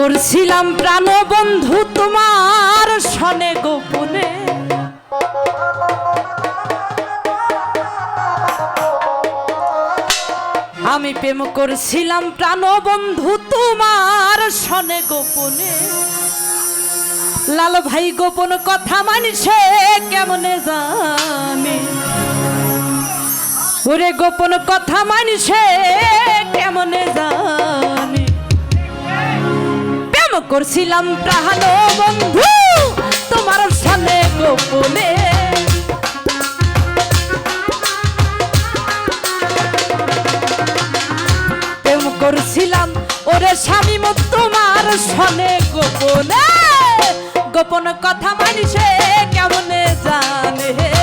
করছিলাম প্রাণ বন্ধু তোমার সনে গোপনে। আমি প্রেম করছিলাম প্রাণ বন্ধু তোমার সনে গোপনে। লাল ভাই গোপন কথা মানছে, কেমনে জানে? ওরে গোপন কথা মানছে, কেমনে জানে? প্রেম করছিলাম প্রাণ বন্ধু, তোমার সামনে গোপনে। প্রেম করছিলাম, ওরে স্বামী মো তোমার সনে গোপনে। গোপন কথা মানিছে কেমনে জানে?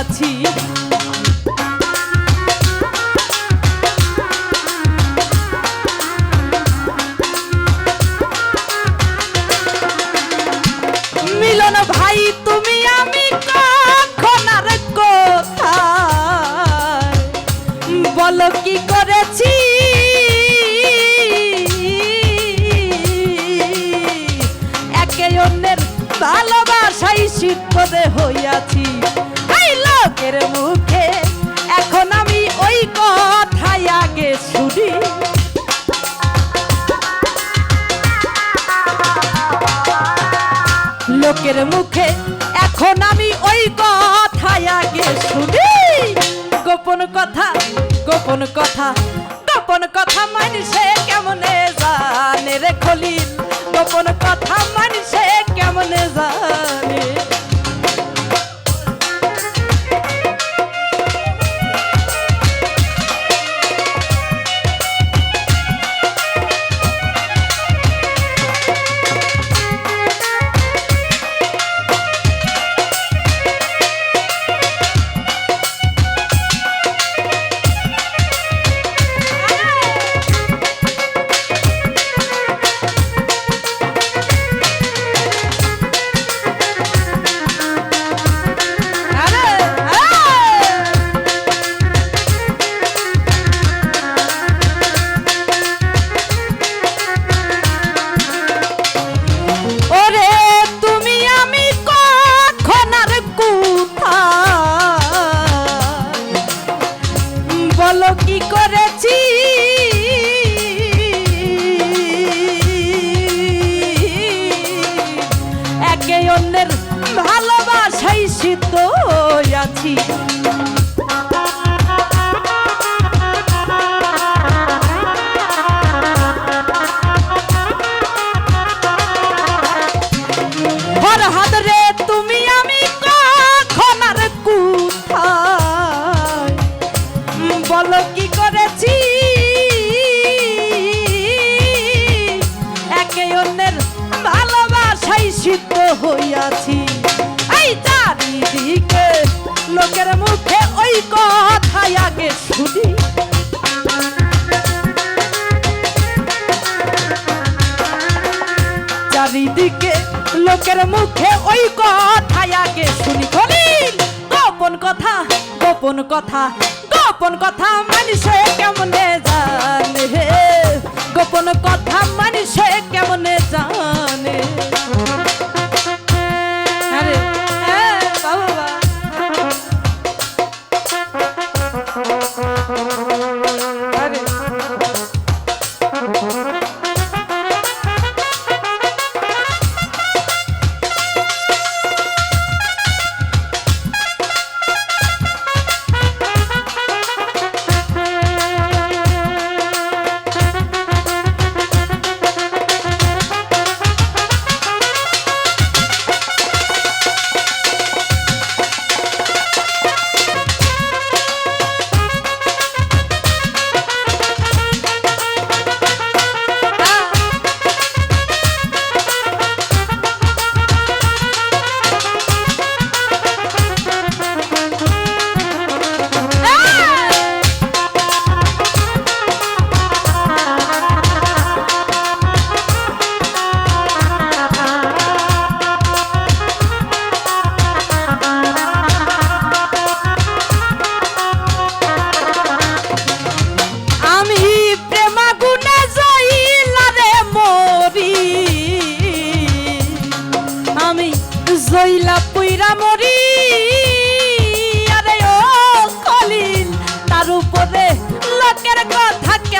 আছি। মিলন ভাই, তুমি আমি কখন আর কোথায়? বলো কি করেছি? একে অন্যের ভালোবাসাই সিদ্ধরে হইয়াছি এই লোকের মুখে, এখন আমি ওই কথাই আগে শুনি। লোকের মুখে, এখন আমি ওই কথাই আগে শুনি। গোপন কথা গোপন কথা চারিদিকে, লোকের মুখে ওই কথাই আগে শুনি। খলিল, গোপন কথা গোপন কথা গোপন কথা মানুষে কেমনে জানে গোপন কথা মানুষে কেমনে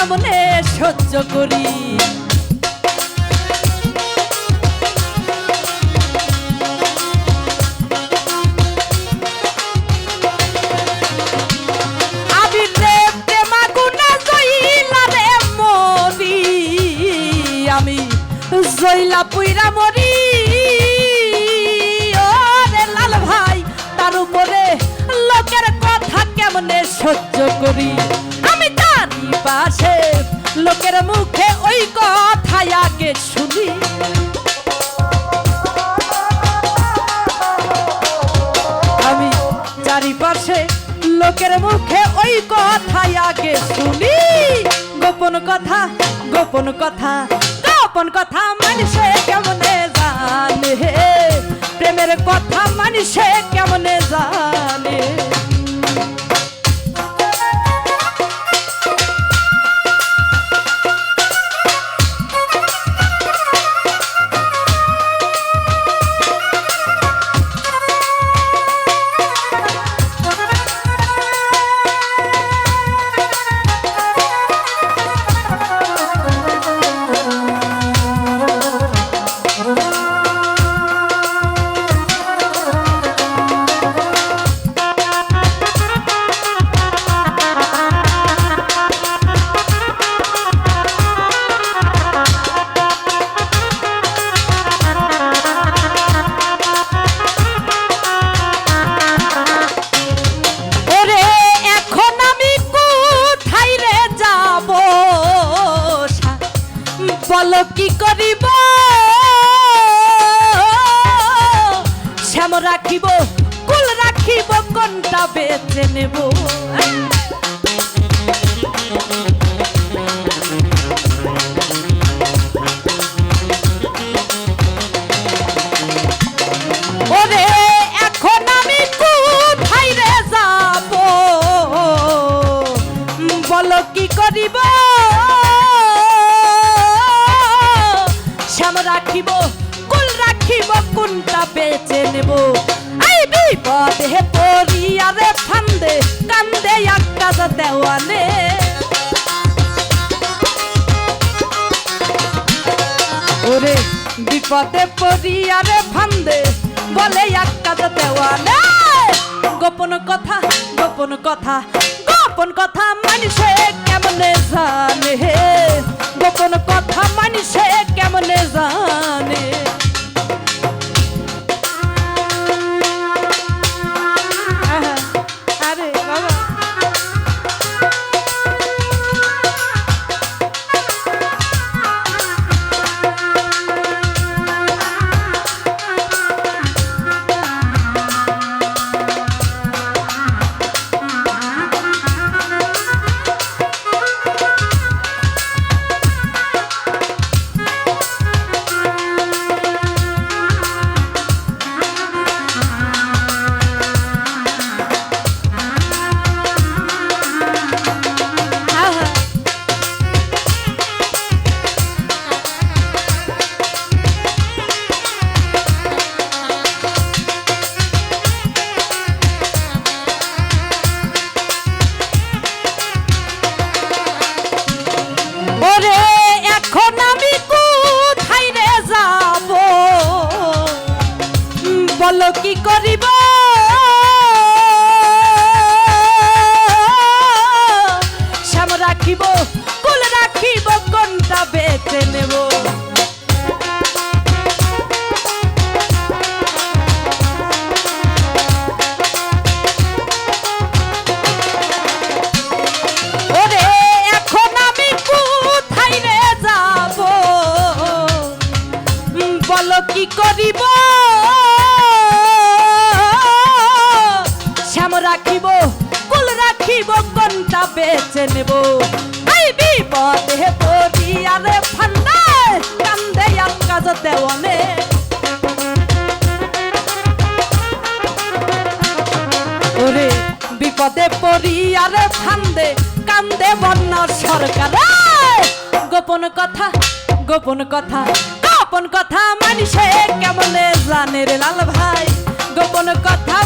কেমনে সহ্য করি। জইলা পুইরা মরি। ও রে লাল ভাই, তার উপরে লোকের কথা কেমনে সহ্য করি? আমি জানি পাশে। লোকের মুখে ওই কথাই আগে শুনি। আমি চারিপাশে লোকের মুখে ওই কথাই আগে শুনি। গোপন কথা গোপন কথা গোপন কথা কেমনে শ্যাম রাখিব, কুল রাখিব, কোনটা বেছে নেব? এই বিপদে পরিয়ারে ফান্দে, কান্দে আকাশ দেওয়ানে ওরে বিপদে পরিয়ারে ফান্দে, বলে কাজ দেওয়ানে গোপন কথা গোপন কথা গোপন কথা মানুষে কেমনে জানে? গোপন কথা মানুষে কেমনে জানে? পড়িয়ারে ফান্দে, কান্দে বন্যার সরকার! গোপন কথা গোপন কথা গোপন কথা মানুষে কেমনে জানে রে লাল ভাই গোপন কথা